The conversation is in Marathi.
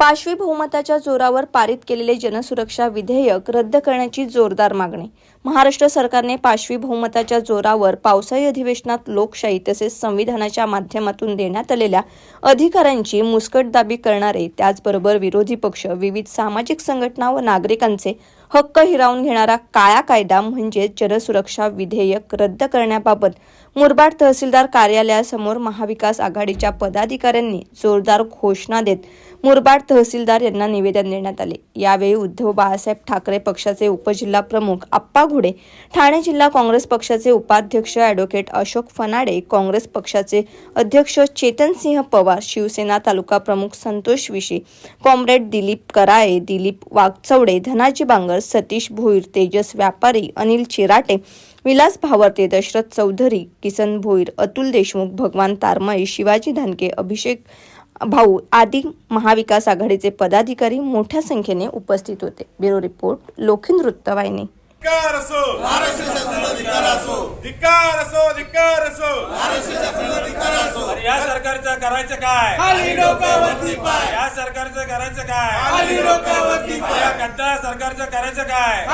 पाशवी बहुमताच्या जोरावर पारित केलेले जनसुरक्षा विधेयक रद्द करण्याची जोरदार मागणी. महाराष्ट्र सरकारने पाशवी बहुमताच्या जोरावर पावसाळी अधिवेशनात लोकशाही तसेच संविधानाच्या माध्यमातून देण्यात आलेल्या अधिकारांची मुस्कटदाबी करणारे त्याचबरोबर विरोधी पक्ष विविध सामाजिक संघटना व नागरिकांचे हक्क हिरावून घेणारा काळा कायदा म्हणजे जनसुरक्षा विधेयक रद्द करण्याबाबत मुरबाड तहसीलदार कार्यालयासमोर महाविकास आघाडीच्या पदाधिकाऱ्यांनी जोरदार घोषणा देत मुरबाड तहसीलदार यांना निवेदन देण्यात आले. यावेळी उद्धव बाळासाहेब ठाकरे पक्षाचे उपजिल्हा प्रमुख आप्पा घुडे ठाणे जिल्हा काँग्रेस पक्षाचे उपाध्यक्ष ॲडव्होकेट अशोक फनाडे काँग्रेस पक्षाचे अध्यक्ष चेतनसिंह पवार शिवसेना तालुका प्रमुख संतोष विशे कॉम्रेड दिलीप कराळे दिलीप वागचौडे धनाजी बांगर सतीश भोईर तेजस व्यापारी अनिल चिराटे विलास भावर्ते दशरथ चौधरी किसन भोईर अतुल देशमुख भगवान तारमय शिवाजी धानके अभिषेक भाऊ आदी महाविकास आघाडीचे पदाधिकारी मोठ्या संख्येने उपस्थित होते. ब्युरो रिपोर्ट लोखिंद वृत्तवाहिनी. या सरकारचं करायचं काय? खाली डोकावरती पाय. या सरकारचं करायचं काय? गद्दार सरकारचं करायचं काय?